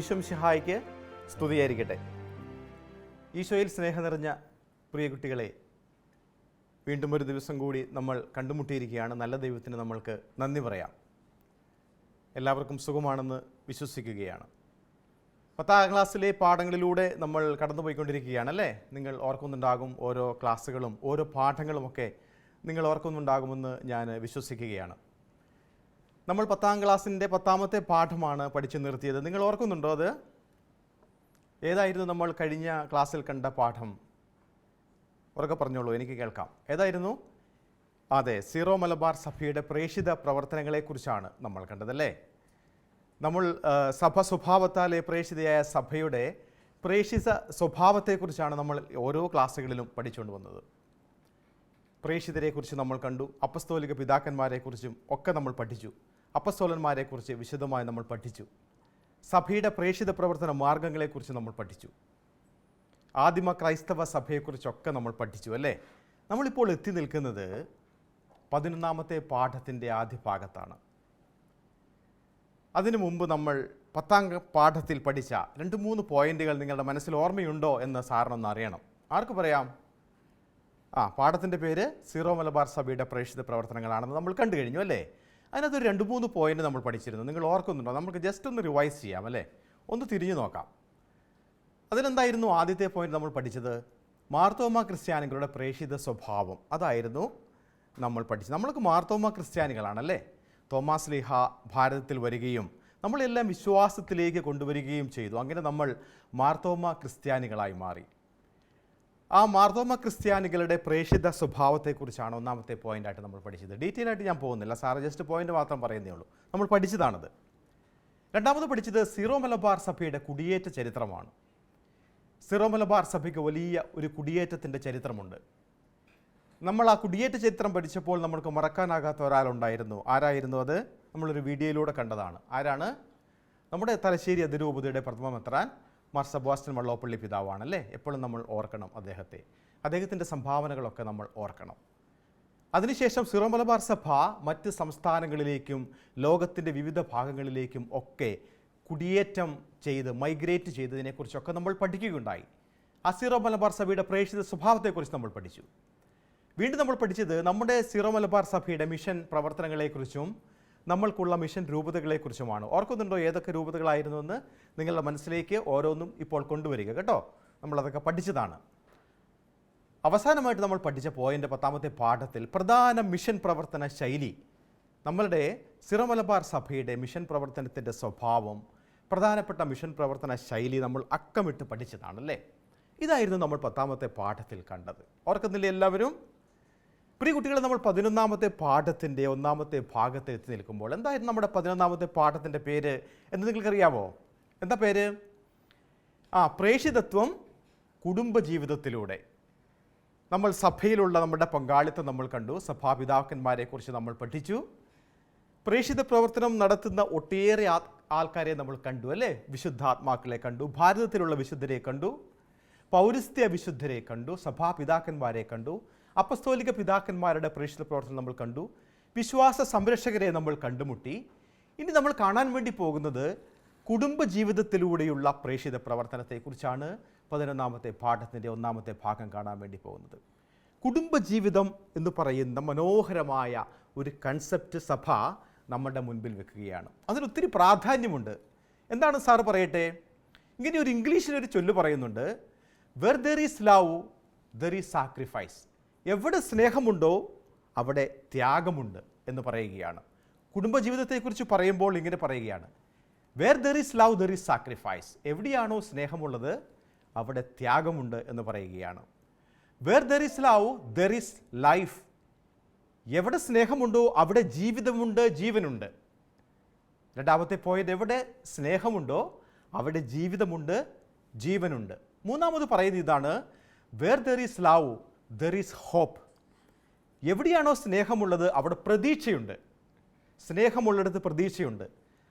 ഈശോം ഷിഹായിക്ക് സ്തുതിയായിരിക്കട്ടെ. ഈശോയിൽ സ്നേഹം നിറഞ്ഞ പ്രിയ കുട്ടികളെ വീണ്ടും ഒരു ദിവസം കൂടി നമ്മൾ കണ്ടുമുട്ടിയിരിക്കുകയാണ്. നല്ല ദൈവത്തിന് നമ്മൾക്ക് നന്ദി പറയാം. എല്ലാവർക്കും സുഖമാണെന്ന് വിശ്വസിക്കുകയാണ്. പത്താം ക്ലാസ്സിലെ പാഠങ്ങളിലൂടെ നമ്മൾ കടന്നുപോയിക്കൊണ്ടിരിക്കുകയാണ് അല്ലേ? നിങ്ങൾ ഓർക്കുന്നുണ്ടാകും ഓരോ ക്ലാസ്സുകളും ഓരോ പാഠങ്ങളുമൊക്കെ നിങ്ങൾ ഓർക്കുന്നുണ്ടാകുമെന്ന് ഞാൻ വിശ്വസിക്കുകയാണ്. നമ്മൾ പത്താം ക്ലാസ്സിന്റെ പത്താമത്തെ പാഠമാണ് പഠിച്ചു നിർത്തിയത്. നിങ്ങൾ ഓർക്കുന്നുണ്ടോ അത്? ഏതായിരുന്നു നമ്മൾ കഴിഞ്ഞ ക്ലാസ്സിൽ കണ്ട പാഠം? ഉറക്കെ പറഞ്ഞോളൂ എനിക്ക് കേൾക്കാം. ഏതായിരുന്നു? അതെ സീറോ മലബാർ സഭയുടെ പ്രേഷിത പ്രവർത്തനങ്ങളെക്കുറിച്ചാണ് നമ്മൾ കണ്ടതല്ലേ നമ്മൾ സഭ സ്വഭാവത്താലെ പ്രേഷിതയായ സഭയുടെ പ്രേഷിത സ്വഭാവത്തെക്കുറിച്ചാണ് നമ്മൾ ഓരോ ക്ലാസ്സുകളിലും പഠിച്ചുകൊണ്ട് വന്നത്. പ്രേഷിതരെക്കുറിച്ച് നമ്മൾ കണ്ടു അപ്പസ്തോലിക പിതാക്കന്മാരെക്കുറിച്ചും ഒക്കെ നമ്മൾ പഠിച്ചു. അപ്പസ്തോലന്മാരെക്കുറിച്ച് വിശദമായി നമ്മൾ പഠിച്ചു. സഭയുടെ പ്രേഷിത പ്രവർത്തന മാർഗങ്ങളെക്കുറിച്ച് നമ്മൾ പഠിച്ചു. ആദിമ ക്രൈസ്തവ സഭയെക്കുറിച്ചൊക്കെ നമ്മൾ പഠിച്ചു അല്ലേ? നമ്മളിപ്പോൾ എത്തി നിൽക്കുന്നത് പതിനൊന്നാമത്തെ പാഠത്തിന്റെ ആദ്യ ഭാഗത്താണ് അതിനു മുമ്പ് നമ്മൾ പത്താം പാഠത്തിൽ പഠിച്ച രണ്ട് മൂന്ന് പോയിന്റുകൾ നിങ്ങളുടെ മനസ്സിൽ ഓർമ്മയുണ്ടോ എന്ന് സാറിനൊന്ന് അറിയണം. ആർക്ക് പറയാം? ആ പാഠത്തിന്റെ പേര് സീറോ മലബാർ സഭയുടെ പ്രേക്ഷിത പ്രവർത്തനങ്ങളാണെന്ന് നമ്മൾ കണ്ടു കഴിഞ്ഞു അല്ലേ? അതിനകത്ത് ഒരു രണ്ട് മൂന്ന് പോയിന്റ് നമ്മൾ പഠിച്ചിരുന്നു. നിങ്ങൾ ഓർക്കുന്നുണ്ടോ? നമുക്ക് ജസ്റ്റ് ഒന്ന് റിവൈസ് ചെയ്യാം അല്ലേ? ഒന്ന് തിരിഞ്ഞു നോക്കാം. അതിലെന്തായിരുന്നു ആദ്യത്തെ പോയിന്റ് നമ്മൾ പഠിച്ചത്? മാർത്തോമ ക്രിസ്ത്യാനികളുടെ പ്രേഷിത സ്വഭാവം. അതായിരുന്നു നമ്മൾ പഠിച്ചത്. നമ്മൾക്ക് മാർത്തോമ ക്രിസ്ത്യാനികളാണല്ലേ? തോമാസ് ലീഹ ഭാരതത്തിൽ വരികയും നമ്മളെല്ലാം വിശ്വാസത്തിലേക്ക് കൊണ്ടുവരികയും ചെയ്തു. അങ്ങനെ നമ്മൾ മാർത്തോമ ക്രിസ്ത്യാനികളായി മാറി. ആ മാർത്തോമ ക്രിസ്ത്യാനികളുടെ പ്രേക്ഷിത സ്വഭാവത്തെക്കുറിച്ചാണ് ഒന്നാമത്തെ പോയിന്റായിട്ട് നമ്മൾ പഠിച്ചത്. ഡീറ്റെയിൽ ആയിട്ട് ഞാൻ പോകുന്നില്ല. സാറ് ജസ്റ്റ് പോയിന്റ് മാത്രം പറയുന്നേ ഉള്ളൂ. നമ്മൾ പഠിച്ചതാണത്. രണ്ടാമത് പഠിച്ചത് സീറോ മലബാർ സഭയുടെ കുടിയേറ്റ ചരിത്രമാണ്. സീറോ മലബാർ സഭയ്ക്ക് വലിയ ഒരു കുടിയേറ്റത്തിന്റെ ചരിത്രമുണ്ട്. നമ്മൾ ആ കുടിയേറ്റ ചരിത്രം പഠിച്ചപ്പോൾ നമ്മൾക്ക് മറക്കാനാകാത്ത ഒരാളുണ്ടായിരുന്നു. ആരായിരുന്നു അത്? നമ്മളൊരു വീഡിയോയിലൂടെ കണ്ടതാണ്. ആരാണ്? നമ്മുടെ തലശ്ശേരി അതിരൂപതയുടെ പ്രഥമ മെത്രാൻ മാർ സെബാസ്റ്റ്യൻ വള്ളോപ്പള്ളി പിതാവാണ് അല്ലേ എപ്പോഴും നമ്മൾ ഓർക്കണം അദ്ദേഹത്തെ. അദ്ദേഹത്തിന്റെ സംഭാവനകളൊക്കെ നമ്മൾ ഓർക്കണം. അതിനുശേഷം സിറോ മലബാർ സഭ മറ്റ് സംസ്ഥാനങ്ങളിലേക്കും ലോകത്തിന്റെ വിവിധ ഭാഗങ്ങളിലേക്കും ഒക്കെ കുടിയേറ്റം ചെയ്ത് മൈഗ്രേറ്റ് ചെയ്തതിനെക്കുറിച്ചൊക്കെ നമ്മൾ പഠിക്കുകയുണ്ടായി. ആ സിറോ മലബാർ സഭയുടെ പ്രേക്ഷിത സ്വഭാവത്തെക്കുറിച്ച് നമ്മൾ പഠിച്ചു. വീണ്ടും നമ്മൾ പഠിച്ചത് നമ്മുടെ സിറോ മലബാർ സഭയുടെ മിഷൻ പ്രവർത്തനങ്ങളെക്കുറിച്ചും നമ്മൾക്കുള്ള മിഷൻ രൂപതകളെക്കുറിച്ചുമാണ്. ഓർക്കുന്നുണ്ടോ ഏതൊക്കെ രൂപതകളായിരുന്നുവെന്ന്? നിങ്ങളുടെ മനസ്സിലേക്ക് ഓരോന്നും ഇപ്പോൾ കൊണ്ടുവരിക കേട്ടോ. നമ്മളതൊക്കെ പഠിച്ചതാണ്. അവസാനമായിട്ട് നമ്മൾ പഠിച്ച പോയിന്റ് പത്താമത്തെ പാഠത്തിൽ പ്രധാന മിഷൻ പ്രവർത്തന ശൈലി നമ്മളുടെ സിറമലബാർ സഭയുടെ മിഷൻ പ്രവർത്തനത്തിന്റെ സ്വഭാവം പ്രധാനപ്പെട്ട മിഷൻ പ്രവർത്തന ശൈലി നമ്മൾ അക്കമിട്ട് പഠിച്ചതാണല്ലേ? ഇതായിരുന്നു നമ്മൾ പത്താമത്തെ പാഠത്തിൽ കണ്ടത്. ഓർക്കുന്നില്ല എല്ലാവരും? പ്രിയ കുട്ടികളെ നമ്മൾ പതിനൊന്നാമത്തെ പാഠത്തിന്റെ ഒന്നാമത്തെ ഭാഗത്ത് എത്തി നിൽക്കുമ്പോൾ എന്തായിരുന്നു നമ്മുടെ പതിനൊന്നാമത്തെ പാഠത്തിന്റെ പേര് എന്ന് നിങ്ങൾക്കറിയാമോ എന്താ പേര്? ആ പ്രേഷിതത്വം കുടുംബജീവിതത്തിലൂടെ. നമ്മൾ സഭയിലുള്ള നമ്മുടെ പങ്കാളിത്തം നമ്മൾ കണ്ടു. സഭാപിതാക്കന്മാരെക്കുറിച്ച് നമ്മൾ പഠിച്ചു. പ്രേഷിത പ്രവർത്തനം നടത്തുന്ന ഒട്ടേറെ ആൾക്കാരെ നമ്മൾ കണ്ടു അല്ലേ? വിശുദ്ധാത്മാക്കളെ കണ്ടു. ഭാരതത്തിലുള്ള വിശുദ്ധരെ കണ്ടു. പൗരസ്ത്യ വിശുദ്ധരെ കണ്ടു. സഭാപിതാക്കന്മാരെ കണ്ടു. അപ്പസ്തോലിക പിതാക്കന്മാരുടെ പരിശുദ്ധ പ്രവർത്തനം നമ്മൾ കണ്ടു. വിശ്വാസ സംരക്ഷകരെ നമ്മൾ കണ്ടുമുട്ടി. ഇനി നമ്മൾ കാണാൻ വേണ്ടി പോകുന്നത് കുടുംബ ജീവിതത്തിലൂടെയുള്ള പ്രേക്ഷിത പ്രവർത്തനത്തെക്കുറിച്ചാണ് പതിനൊന്നാമത്തെ പാഠത്തിന്റെ ഒന്നാമത്തെ ഭാഗം കാണാൻ വേണ്ടി പോകുന്നത്. കുടുംബജീവിതം എന്ന് പറയുന്ന മനോഹരമായ ഒരു കൺസെപ്റ്റ് സഭ നമ്മുടെ മുൻപിൽ വെക്കുകയാണ്. അതിനൊത്തിരി പ്രാധാന്യമുണ്ട്. എന്താണ് സാർ പറയട്ടെ? ഇങ്ങനെ ഒരു ഇംഗ്ലീഷിലൊരു ചൊല്ല് പറയുന്നുണ്ട്. Where there is love there is sacrifice എവിടെ സ്നേഹമുണ്ടോ അവിടെ ത്യാഗമുണ്ട് എന്ന് പറയുകയാണ്. കുടുംബജീവിതത്തെക്കുറിച്ച് പറയുമ്പോൾ ഇങ്ങനെ പറയുകയാണ്. Where there is love there is sacrifice എവിടെയാണോ സ്നേഹമുള്ളത് അവിടെ ത്യാഗമുണ്ട് എന്ന് പറയുകയാണ്. Where there is love there is life എവിടെ സ്നേഹമുണ്ടോ അവിടെ ജീവിതമുണ്ട് ജീവനുണ്ട്. രണ്ടാമത്തെ പോയത് എവിടെ സ്നേഹമുണ്ടോ അവിടെ ജീവിതമുണ്ട് ജീവനുണ്ട്. മൂന്നാമത് പറയുന്ന ഇതാണ് where there is love there is hope എവിടെയാണോ സ്നേഹമുള്ളത് അവിടെ പ്രതീക്ഷയുണ്ട്. സ്നേഹമുള്ളിടത്ത് പ്രതീക്ഷയുണ്ട്.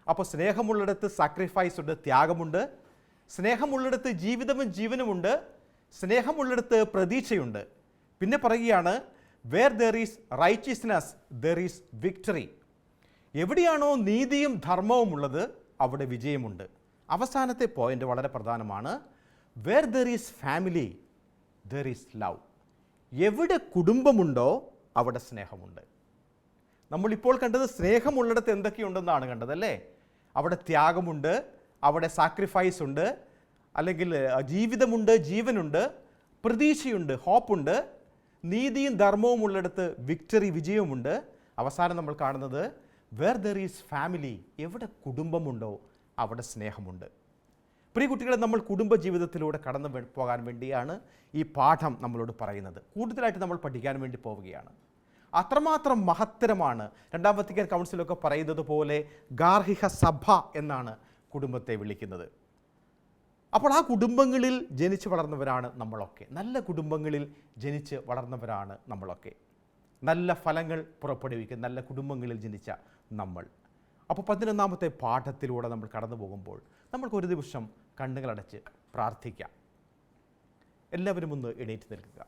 അപ്പോൾ സ്നേഹമുള്ളിടത്ത് സാക്രിഫൈസ് ഉണ്ട് ത്യാഗമുണ്ട്. സ്നേഹമുള്ളിടത്ത് ജീവിതവും ജീവനുമുണ്ട്. സ്നേഹമുള്ളിടത്ത് പ്രതീക്ഷയുണ്ട്. പിന്നെ പറയുകയാണ് where there is righteousness there is victory എവിടെയാണോ നീതിയും ധർമ്മവും ഉള്ളത് അവിടെ വിജയമുണ്ട്. അവസാനത്തെ പോയിന്റ് വളരെ പ്രധാനമാണ്. Where there is family there is love എവിടെ കുടുംബമുണ്ടോ അവിടെ സ്നേഹമുണ്ട്. നമ്മളിപ്പോൾ കണ്ടത് സ്നേഹമുള്ളിടത്ത് എന്തൊക്കെയുണ്ടെന്നാണ് കണ്ടത് അല്ലേ? അവിടെ ത്യാഗമുണ്ട് അവിടെ സാക്രിഫൈസ് ഉണ്ട് അല്ലെങ്കിൽ ജീവിതമുണ്ട് ജീവനുണ്ട് പ്രതീക്ഷയുണ്ട് ഹോപ്പുണ്ട് നീതിയും ധർമ്മവും ഉള്ളിടത്ത് വിക്ടറി വിജയവുമുണ്ട്. അവസാനം നമ്മൾ കാണുന്നത് വേർ ദർ ഈസ് ഫാമിലി എവിടെ കുടുംബമുണ്ടോ അവിടെ സ്നേഹമുണ്ട്. പ്രിയ കുട്ടികളെ നമ്മൾ കുടുംബ ജീവിതത്തിലൂടെ കടന്നു പോകാൻ വേണ്ടിയാണ് ഈ പാഠം നമ്മളോട് പറയുന്നത്. കൂടുതലായിട്ട് നമ്മൾ പഠിക്കാൻ വേണ്ടി പോവുകയാണ്. അത്രമാത്രം മഹത്തരമാണ്. രണ്ടാം വത്തിക്കാൻ കൗൺസിലൊക്കെ പറയുന്നത് പോലെ ഗാർഹിക സഭ എന്നാണ് കുടുംബത്തെ വിളിക്കുന്നത്. അപ്പോൾ ആ കുടുംബങ്ങളിൽ ജനിച്ച് വളർന്നവരാണ് നമ്മളൊക്കെ. നല്ല കുടുംബങ്ങളിൽ ജനിച്ച് വളർന്നവരാണ് നമ്മളൊക്കെ. നല്ല ഫലങ്ങൾ പുറപ്പെടുവിക്കുന്ന നല്ല കുടുംബങ്ങളിൽ ജനിച്ച നമ്മൾ. അപ്പോൾ പതിനൊന്നാമത്തെ പാഠത്തിലൂടെ നമ്മൾ കടന്നു പോകുമ്പോൾ നമ്മൾക്കൊരു ദിവസം കണ്ണുകളടച്ച് പ്രാർത്ഥിക്കാം. എല്ലാവരും ഒന്ന് എണീറ്റ് നിൽക്കുക.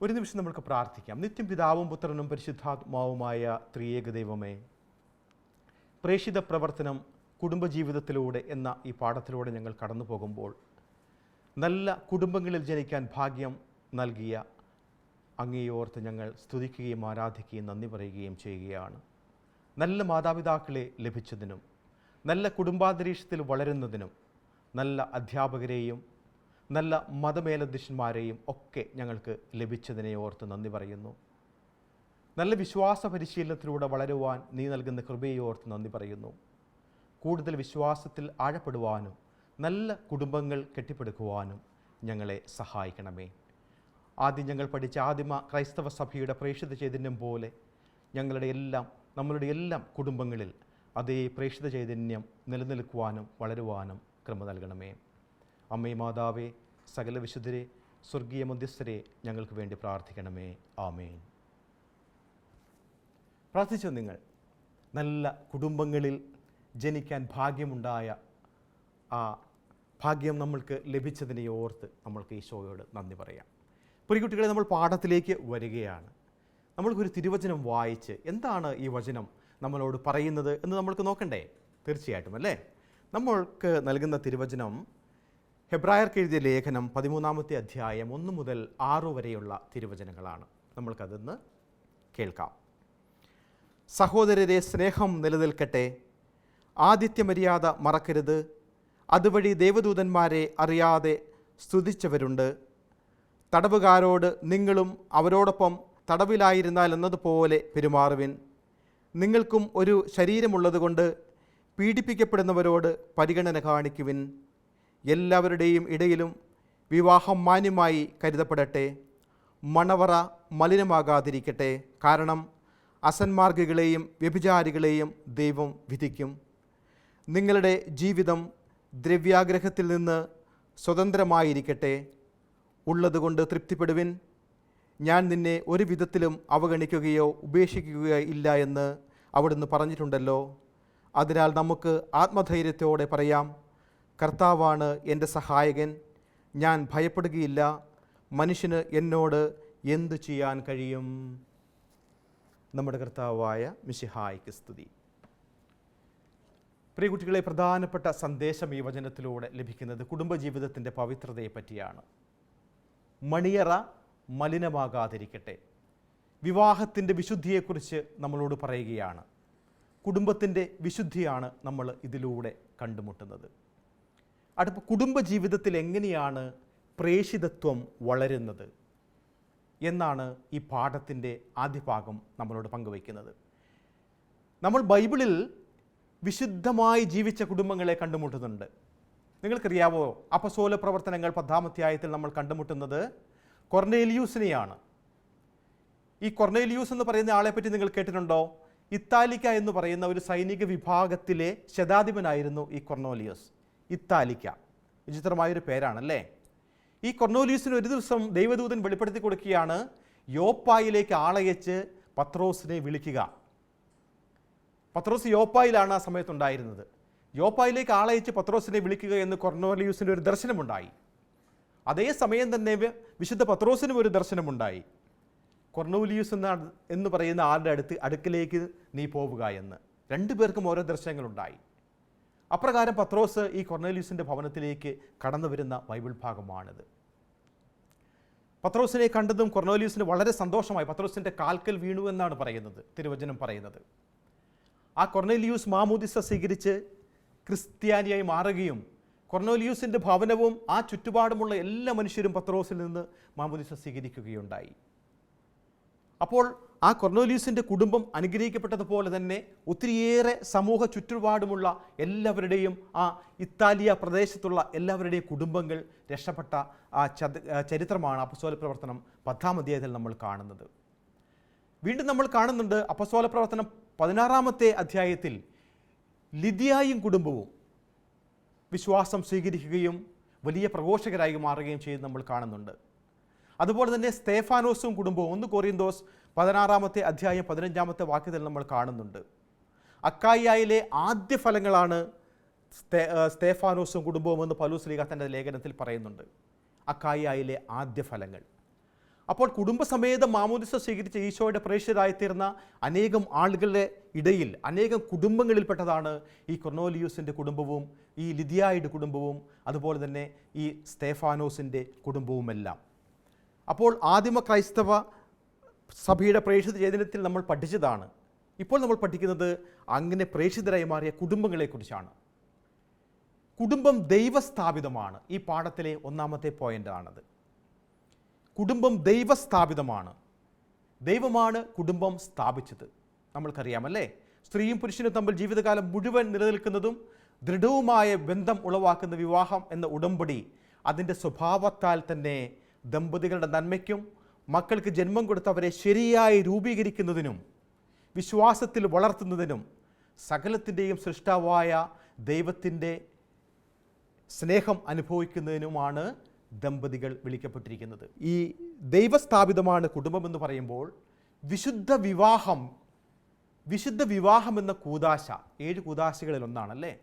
ഒരു നിമിഷം നമുക്ക് പ്രാർത്ഥിക്കാം. നിത്യം പിതാവും പുത്രനും പരിശുദ്ധാത്മാവുമായ ത്രിയേക ദൈവമേ പ്രേഷിത പ്രവർത്തനം കുടുംബജീവിതത്തിലൂടെ എന്ന ഈ പാഠത്തിലൂടെ ഞങ്ങൾ കടന്നു പോകുമ്പോൾ നല്ല കുടുംബങ്ങളിൽ ജനിക്കാൻ ഭാഗ്യം നൽകിയ അങ്ങേയോർത്ത് ഞങ്ങൾ സ്തുതിക്കുകയും ആരാധിക്കുകയും നന്ദി പറയുകയും ചെയ്യുകയാണ്. നല്ല മാതാപിതാക്കളെ ലഭിച്ചതിനും നല്ല കുടുംബാന്തരീക്ഷത്തിൽ വളരുന്നതിനും നല്ല അധ്യാപകരെയും നല്ല മതമേലധ്യക്ഷന്മാരെയും ഒക്കെ ഞങ്ങൾക്ക് ലഭിച്ചതിനെ ഓർത്ത് നന്ദി പറയുന്നു. നല്ല വിശ്വാസ പരിശീലനത്തിലൂടെ വളരുവാൻ നീ നൽകുന്ന കൃപയെ ഓർത്ത് നന്ദി പറയുന്നു. കൂടുതൽ വിശ്വാസത്തിൽ ആഴപ്പെടുവാനും നല്ല കുടുംബങ്ങൾ കെട്ടിപ്പടുക്കുവാനും ഞങ്ങളെ സഹായിക്കണമേ. ആദ്യം ഞങ്ങൾ പഠിച്ച ആദിമ ക്രൈസ്തവ സഭയുടെ പ്രേക്ഷിത ചൈതന്യം പോലെ ഞങ്ങളുടെ എല്ലാം നമ്മളുടെ എല്ലാം കുടുംബങ്ങളിൽ അതേ പ്രേക്ഷിത ചൈതന്യം നിലനിൽക്കുവാനും വളരുവാനും ക്രമ നൽകണമേ. അമ്മേ മാതാവേ സകല വിശുദ്ധരെ സ്വർഗീയ മധ്യസ്ഥരെ ഞങ്ങൾക്ക് വേണ്ടി പ്രാർത്ഥിക്കണമേ. ആമേൻ. പ്രാർത്ഥിച്ചോ നിങ്ങൾ? നല്ല കുടുംബങ്ങളിൽ ജനിക്കാൻ ഭാഗ്യമുണ്ടായ ആ ഭാഗ്യം നമ്മൾക്ക് ലഭിച്ചതിനെ ഓർത്ത് നമ്മൾക്ക് ഈശോയോട് നന്ദി പറയാം. പുരികുട്ടികളെ നമ്മൾ പാഠത്തിലേക്ക് വരികയാണ്. നമ്മൾക്കൊരു തിരുവചനം വായിച്ച് എന്താണ് ഈ വചനം നമ്മളോട് പറയുന്നത് എന്ന് നമ്മൾക്ക് നോക്കണ്ടേ? തീർച്ചയായിട്ടും അല്ലേ? നമ്മൾക്ക് നൽകുന്ന തിരുവചനം ഹെബ്രായർക്ക് എഴുതിയ ലേഖനം പതിമൂന്നാമത്തെ അധ്യായം ഒന്ന് മുതൽ ആറ് വരെയുള്ള തിരുവചനങ്ങളാണ്. നമ്മൾക്കതെന്ന് കേൾക്കാം. സഹോദരരെ സ്നേഹം നിലനിൽക്കട്ടെ. ആദിത്യമര്യാദ മറക്കരുത്. അതുവഴി ദേവദൂതന്മാരെ അറിയാതെ സ്തുതിച്ചവരുണ്ട്. തടവുകാരോട് നിങ്ങളും അവരോടൊപ്പം തടവിലായിരുന്നാൽ എന്നതുപോലെ പെരുമാറുവിൻ. നിങ്ങൾക്കും ഒരു ശരീരമുള്ളതുകൊണ്ട് പീഡിപ്പിക്കപ്പെടുന്നവരോട് പരിഗണന കാണിക്കുവിൻ. എല്ലാവരുടെയും ഇടയിലും വിവാഹം മാന്യമായി കരുതപ്പെടട്ടെ. മണവറ മലിനമാകാതിരിക്കട്ടെ. കാരണം അസന്മാർഗികളെയും വ്യഭിചാരികളെയും ദൈവം വിധിക്കും. നിങ്ങളുടെ ജീവിതം ദ്രവ്യാഗ്രഹത്തിൽ നിന്ന് സ്വതന്ത്രമായിരിക്കട്ടെ. ഉള്ളതുകൊണ്ട് തൃപ്തിപ്പെടുവിൻ. ഞാൻ നിന്നെ ഒരു വിധത്തിലും അവഗണിക്കുകയോ ഉപേക്ഷിക്കുകയോ ഇല്ല എന്ന് അവിടുന്ന് പറഞ്ഞിട്ടുണ്ടല്ലോ. അതിനാൽ നമുക്ക് ആത്മധൈര്യത്തോടെ പറയാം കർത്താവാണ് എന്റെ സഹായകൻ. ഞാൻ ഭയപ്പെടുകയില്ല. മനുഷ്യന് എന്നോട് എന്തു ചെയ്യാൻ കഴിയും? നമ്മുടെ കർത്താവായ മിശിഹായ്ക്ക് സ്തുതി. പ്രിയ കുട്ടികളെ പ്രധാനപ്പെട്ട സന്ദേശം ഈ വചനത്തിലൂടെ ലഭിക്കുന്നത് കുടുംബജീവിതത്തിന്റെ പവിത്രതയെ പറ്റിയാണ് മണിയറ മലിനമാകാതിരിക്കട്ടെ. വിവാഹത്തിന്റെ വിശുദ്ധിയെക്കുറിച്ച് നമ്മളോട് പറയുകയാണ്. കുടുംബത്തിന്റെ വിശുദ്ധിയാണ് നമ്മൾ ഇതിലൂടെ കണ്ടുമുട്ടുന്നത്. അടുത്ത കുടുംബജീവിതത്തിൽ എങ്ങനെയാണ് പ്രേഷിതത്വം വളരുന്നത്? എന്നാണ് ഈ പാഠത്തിന്റെ ആദ്യ ഭാഗം നമ്മളോട് പങ്കുവയ്ക്കുന്നത്. നമ്മൾ ബൈബിളിൽ വിശുദ്ധമായി ജീവിച്ച കുടുംബങ്ങളെ കണ്ടുമുട്ടുന്നുണ്ട്. നിങ്ങൾക്കറിയാവോ? അപസോല പ്രവർത്തനങ്ങൾ പത്താമധ്യായത്തിൽ നമ്മൾ കണ്ടുമുട്ടുന്നത് കൊർണേലിയൂസിനെയാണ്. ഈ കൊർണേലിയൂസ് എന്ന് പറയുന്ന ആളെ പറ്റി നിങ്ങൾ കേട്ടിട്ടുണ്ടോ? ഇത്താലിക്ക എന്ന് പറയുന്ന ഒരു സൈനിക വിഭാഗത്തിലെ ശതാധിപനായിരുന്നു ഈ കൊർണോലിയൂസ്. ഇത്താലിക്ക. വിചിത്രമായൊരു പേരാണല്ലേ? ഈ കൊർണോലിയൂസിന് ഒരു ദിവസം ദൈവദൂതൻ വെളിപ്പെടുത്തി കൊടുക്കുകയാണ് യോപ്പായിലേക്ക് ആളയച്ച് പത്രോസിനെ വിളിക്കുക. പത്രോസ് യോപ്പായിലാണ് ആ സമയത്തുണ്ടായിരുന്നത്. യോപ്പായിലേക്ക് ആളയച്ച് പത്രോസിനെ വിളിക്കുക എന്ന് കൊർണോലിയൂസിന്റെ ഒരു ദർശനമുണ്ടായി. അതേ സമയം തന്നെ വിശുദ്ധ പത്രോസിനും ഒരു ദർശനമുണ്ടായി. കൊർണൂലിയൂസ് എന്ന എന്ന് പറയുന്ന ആളുടെ അടുത്ത് അടുക്കിലേക്ക് നീ പോവുക എന്ന്. രണ്ടു പേർക്കും ഓരോ ദർശനങ്ങളുണ്ടായി. അപ്രകാരം പത്രോസ് ഈ കൊർണേലിയൂസിന്റെ ഭവനത്തിലേക്ക് കടന്നു വരുന്ന ബൈബിൾ ഭാഗമാണിത്. പത്രോസിനെ കണ്ടതും കൊർണോലിയൂസിന് വളരെ സന്തോഷമായി. പത്രോസിന്റെ കാൽക്കൽ വീണു എന്നാണ് പറയുന്നത് തിരുവചനം പറയുന്നത്. ആ കൊർണേലിയൂസ് മാമൂദിസ സ്വീകരിച്ച് ക്രിസ്ത്യാനിയായി മാറുകയും കൊർണോലിയൂസിന്റെ ഭവനവും ആ ചുറ്റുപാടുമുള്ള എല്ലാ മനുഷ്യരും പത്രോസിൽ നിന്ന് മാമോദിസ സ്വീകരിക്കുകയുണ്ടായി. അപ്പോൾ ആ കൊർണോലിയൂസിന്റെ കുടുംബം അനുഗ്രഹിക്കപ്പെട്ടതുപോലെ തന്നെ ഒത്തിരിയേറെ സമൂഹ ചുറ്റുപാടുമുള്ള എല്ലാവരുടെയും ആ ഇത്താലിയ പ്രദേശത്തുള്ള എല്ലാവരുടെയും കുടുംബങ്ങൾ രക്ഷപ്പെട്ട ആ ചരിത്രമാണ് അപ്പസ്തോല പ്രവർത്തനം പത്താം അധ്യായത്തിൽ നമ്മൾ കാണുന്നത്. വീണ്ടും നമ്മൾ കാണുന്നുണ്ട് അപ്പസ്തോല പ്രവർത്തനം പതിനാറാമത്തെ അധ്യായത്തിൽ ലിദിയായും കുടുംബവും വിശ്വാസം സ്വീകരിക്കുകയും വലിയ പ്രഘോഷകരായി മാറുകയും ചെയ്ത് നമ്മൾ കാണുന്നുണ്ട്. അതുപോലെ തന്നെ സ്തേഫാനോസും കുടുംബവും ഒന്ന് കോറിയന്തോസ് പതിനാറാമത്തെ അധ്യായം പതിനഞ്ചാമത്തെ വാക്യത്തിൽ നമ്മൾ കാണുന്നുണ്ട്. അക്കായിയായിലെ ആദ്യ ഫലങ്ങളാണ് സ്തേ സ്തേഫാനോസും കുടുംബവും എന്ന് പലൂസ് ലീഗ തന്റെ ലേഖനത്തിൽ പറയുന്നുണ്ട്. അക്കായിയായിലെ ആദ്യ ഫലങ്ങൾ. അപ്പോൾ കുടുംബസമേതം മാമോദിസ സ്വീകരിച്ച ഈശോയുടെ പ്രേക്ഷിതരായിത്തീർന്ന അനേകം ആളുകളുടെ ഇടയിൽ അനേകം കുടുംബങ്ങളിൽപ്പെട്ടതാണ് ഈ കൊർണോലിയൂസിന്റെ കുടുംബവും ഈ ലിദിയായുടെ കുടുംബവും അതുപോലെ തന്നെ ഈ സ്തേഫാനോസിന്റെ കുടുംബവുമെല്ലാം. അപ്പോൾ ആദിമ ക്രൈസ്തവ സഭയുടെ പ്രേക്ഷിത ചേതനത്തിൽ നമ്മൾ പഠിച്ചതാണ്. ഇപ്പോൾ നമ്മൾ പഠിക്കുന്നത് അങ്ങനെ പ്രേക്ഷിതരായി മാറിയ കുടുംബങ്ങളെക്കുറിച്ചാണ്. കുടുംബം ദൈവസ്ഥാപിതമാണ്. ഈ പാഠത്തിലെ ഒന്നാമത്തെ പോയിന്റാണത് കുടുംബം ദൈവസ്ഥാപിതമാണ്. ദൈവമാണ് കുടുംബം സ്ഥാപിച്ചത്. നമ്മൾക്കറിയാമല്ലേ? സ്ത്രീയും പുരുഷനും തമ്മിൽ ജീവിതകാലം മുഴുവൻ നിലനിൽക്കുന്നതും ദൃഢവുമായ ബന്ധം ഉളവാക്കുന്ന വിവാഹം എന്ന ഉടമ്പടി അതിന്റെ സ്വഭാവത്താൽ തന്നെ ദമ്പതികളുടെ നന്മയ്ക്കും മക്കൾക്ക് ജന്മം കൊടുത്തവരെ ശരിയായി രൂപീകരിക്കുന്നതിനും വിശ്വാസത്തിൽ വളർത്തുന്നതിനും സകലത്തിന്റെയും സൃഷ്ടാവായ ദൈവത്തിന്റെ സ്നേഹം അനുഭവിക്കുന്നതിനുമാണ് ദമ്പതികൾ വിളിക്കപ്പെട്ടിരിക്കുന്നത്. ഈ ദൈവസ്ഥാപിതമാണ് കുടുംബം എന്ന് പറയുമ്പോൾ വിശുദ്ധ വിവാഹം വിശുദ്ധ വിവാഹം എന്ന കൂതാശ ഏഴ് കൂതാശകളിൽ ഒന്നാണല്ലേ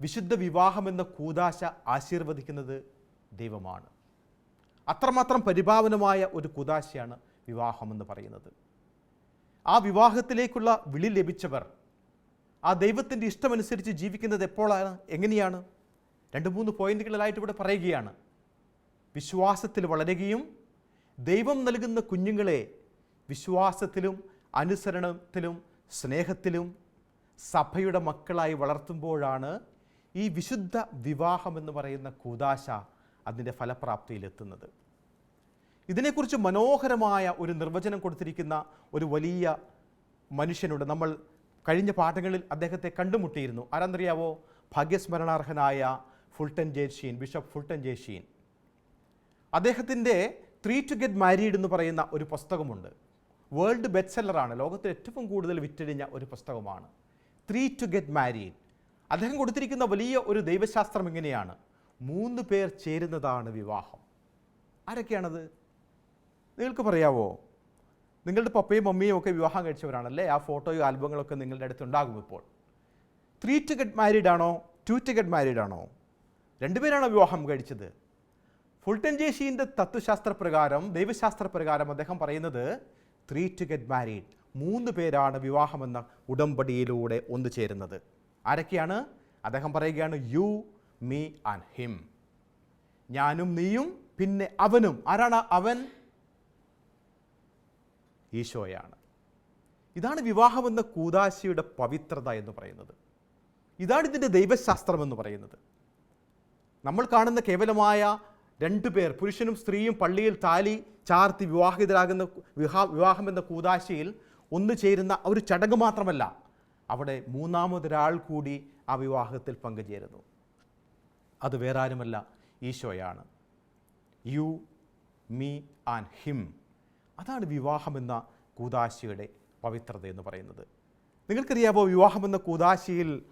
വിശുദ്ധ വിവാഹമെന്ന കൂതാശ ആശീർവദിക്കുന്നത് ദൈവമാണ്. അത്രമാത്രം പരിഭാവനമായ ഒരു കൂതാശയാണ് വിവാഹമെന്ന് പറയുന്നത്. ആ വിവാഹത്തിലേക്കുള്ള വിളി ലഭിച്ചവർ ആ ദൈവത്തിന്റെ ഇഷ്ടമനുസരിച്ച് ജീവിക്കുന്നത് എപ്പോഴാണ് എങ്ങനെയാണ്? രണ്ട് മൂന്ന് പോയിന്റുകളിലായിട്ട് ഇവിടെ പറയുകയാണ്. വിശ്വാസത്തിൽ വളരുകയും ദൈവം നൽകുന്ന കുഞ്ഞുങ്ങളെ വിശ്വാസത്തിലും അനുസരണത്തിലും സ്നേഹത്തിലും സഭയുടെ മക്കളായി വളർത്തുമ്പോഴാണ് ഈ വിശുദ്ധ വിവാഹം എന്ന് പറയുന്ന കൂതാശ അതിന്റെ ഫലപ്രാപ്തിയിലെത്തുന്നത് ഇതിനെക്കുറിച്ച് മനോഹരമായ ഒരു നിർവചനം കൊടുത്തിരിക്കുന്ന ഒരു വലിയ മനുഷ്യനുണ്ട് നമ്മൾ കഴിഞ്ഞ പാഠങ്ങളിൽ അദ്ദേഹത്തെ കണ്ടുമുട്ടിയിരുന്നു. ആരാന്നറിയാവോ? ഭാഗ്യസ്മരണാർഹനായ Fulton J Sheen bishop Fulton J Sheen അദ്ദേഹത്തിന്റെ ത്രീ ടു ഗെറ്റ് മാരീഡ് എന്ന് പറയുന്ന ഒരു പുസ്തകമുണ്ട്. വേൾഡ് ബെസ്റ്റ് സെല്ലറാണ്. ലോകത്തിൽ ഏറ്റവും കൂടുതൽ വിറ്റഴിഞ്ഞ ഒരു പുസ്തകമാണ്. Three to get married. അദ്ദേഹം കൊടുത്തിരിക്കുന്ന വലിയ ഒരു ദൈവശാസ്ത്രം ഇങ്ങനെയാണ്. മൂന്ന് പേർ ചേരുന്നതാണ് വിവാഹം. ആരൊക്കെയാണത്? നിങ്ങൾക്ക് പറയാവോ? നിങ്ങളുടെ പപ്പയും മമ്മിയും ഒക്കെ വിവാഹം കഴിച്ചവരാണല്ലേ? ആ ഫോട്ടോയും ആൽബങ്ങളൊക്കെ നിങ്ങളുടെ അടുത്തുണ്ടാകും ഇപ്പോൾ. ത്രീ ടു ഗെറ്റ് മാരീഡ് ആണോ? ടു ടു ഗെറ്റ് മാരീഡ് ആണോ? രണ്ടുപേരാണോ വിവാഹം കഴിച്ചത്? ഫുൾട്ടൻ ജേഷീന്റെ തത്വശാസ്ത്രപ്രകാരം ദൈവശാസ്ത്രപ്രകാരം അദ്ദേഹം പറയുന്നത് ത്രീ ടു ഗെറ്റ് മാരീഡ് മൂന്ന് പേരാണ് വിവാഹമെന്ന ഉടമ്പടിയിലൂടെ ഒന്നു ചേരുന്നത്. ആരൊക്കെയാണ്? അദ്ദേഹം പറയുകയാണ് യു മീ ആൻഡ് ഹിം. ഞാനും നീയും പിന്നെ അവനും. ആരാണ് അവൻ? ഈശോയാണ്. ഇതാണ് വിവാഹമെന്ന കൂതാശിയുടെ പവിത്രത എന്ന് പറയുന്നത്. ഇതാണ് ഇതിന്റെ ദൈവശാസ്ത്രം എന്ന് പറയുന്നത്. നമ്മൾ കാണുന്ന കേവലമായ രണ്ടു പേർ പുരുഷനും സ്ത്രീയും പള്ളിയിൽ താലി ചാർത്തി വിവാഹിതരാകുന്ന വിവാഹ എന്ന കൂതാശയിൽ ഒന്നു ചേരുന്ന ഒരു ചടങ്ങ് മാത്രമല്ല അവിടെ മൂന്നാമതൊരാൾ കൂടി ആ വിവാഹത്തിൽ പങ്കുചേരുന്നു. അത് വേറെ ആരുമല്ല ഈശോയാണ്. You me and him. അതാണ് വിവാഹമെന്ന കൂതാശിയുടെ പവിത്രത എന്ന് പറയുന്നത്. നിങ്ങൾക്കറിയാമോ വിവാഹമെന്ന കൂതാശിയിൽ